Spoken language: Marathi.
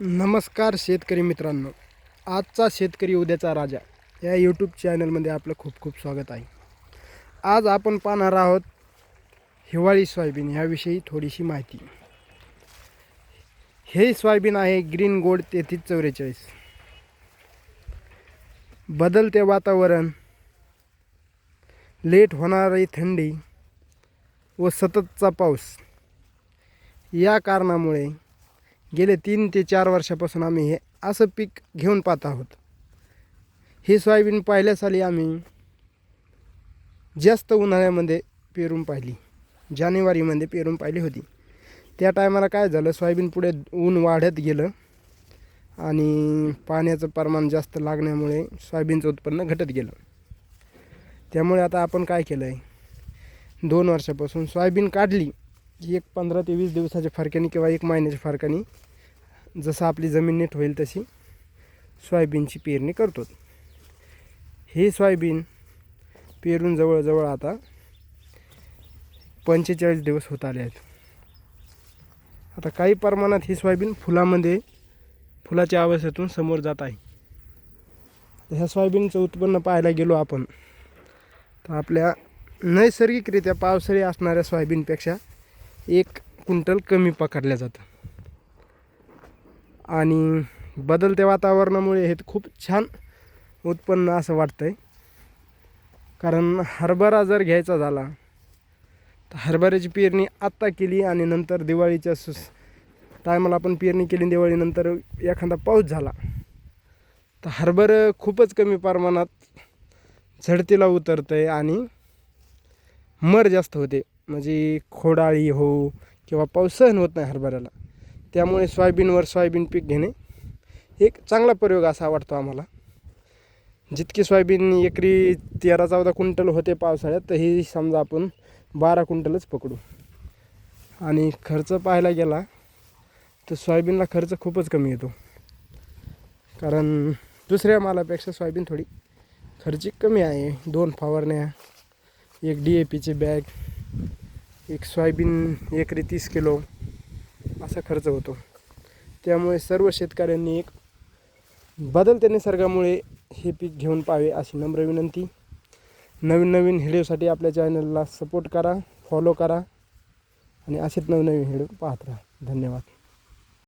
नमस्कार शेतकरी मित्रांनो. आजचा शेतकरी उद्याचा राजा या यूट्यूब चॅनलमध्ये आपलं खूप खूप स्वागत आहे. आज आपण पाहणार आहोत हिवाळी सोयाबीन ह्याविषयी थोडीशी माहिती. हे सोयाबीन आहे ग्रीन गोल्ड तेहतीस चौवेचाळीस. बदलते वातावरण लेट होणारी थंडी व सततचा पाऊस या कारणामुळे गेले तीन ते चार वर्षापासून आम्ही हे असं पीक घेऊन पाहत आहोत. हे सोयाबीन पहिल्या साली आम्ही जास्त उन्हाळ्यामध्ये पेरून पाहिली. जानेवारीमध्ये पेरून पाहिली होती. त्या टायमाला काय झालं सोयाबीन पुढे ऊन वाढत गेलं आणि पाण्याचं प्रमाण जास्त लागण्यामुळे सोयाबीनचं उत्पन्न घटत गेलं. त्यामुळे आता आपण काय केलं आहे दोन वर्षापासून सोयाबीन काढली. की एक पंधरा ते वीस दिवसाच्या फरकाने किंवा एक महिन्याच्या फरकाने जसं आपली जमीन नीट होईल तशी सोयाबीनची पेरणी करतो. हे सोयाबीन पेरून जवळजवळ आता पंचेचाळीस दिवस होत आले आहेत. आता काही प्रमाणात ही सोयाबीन फुलामध्ये फुलाच्या अवस्थेतून समोर जात आहे. ह्या सोयाबीनचं उत्पन्न पाहायला गेलो आपण तर आपल्या नैसर्गिकरित्या पावसाळी असणाऱ्या सोयाबीनपेक्षा एक क्विंटल कमी पकडल्या जातं. आणि बदलत्या वातावरणामुळे हे खूप छान उत्पन्न असं वाटतं आहे कारण हरभरा जर घ्यायचा झाला तर हरभऱ्याची पेरणी आत्ता केली आणि नंतर दिवाळीच्या सुस टायमाला आपण पेरणी केली दिवाळीनंतर एखादा पाऊस झाला तर हरभरं खूपच कमी प्रमाणात झडतीला उतरतं आहे आणि मर जास्त होते. म्हणजे खोडाळी हो किंवा पाऊस सहन होत नाही हरभऱ्याला. त्यामुळे सोयाबीनवर सोयाबीन पीक घेणे एक चांगला प्रयोग असा वाटतो आम्हाला. जितकी सोयाबीन एकरी तेरा चौदा क्विंटल होते पावसाळ्यात तर ही समजा आपण बारा क्विंटलच पकडू. आणि खर्च पाहायला गेला तर सोयाबीनला खर्च खूपच कमी येतो. कारण दुसऱ्या मालापेक्षा सोयाबीन थोडी खर्चिक कमी आहे. दोन फवारण्या एक डी ए पीची बॅग एक सोयाबीन एकरी तीस किलो असा खर्च होतो. त्यामुळे सर्व शेतकऱ्यांनी एक बदलत्या निसर्गामुळे हे पीक घेऊन पाहावे अशी नम्र विनंती. नवीन नवीन व्हिडिओसाठी आपल्या चॅनलला सपोर्ट करा फॉलो करा आणि असेच नवनवीन व्हिडिओ पाहत राहा. धन्यवाद.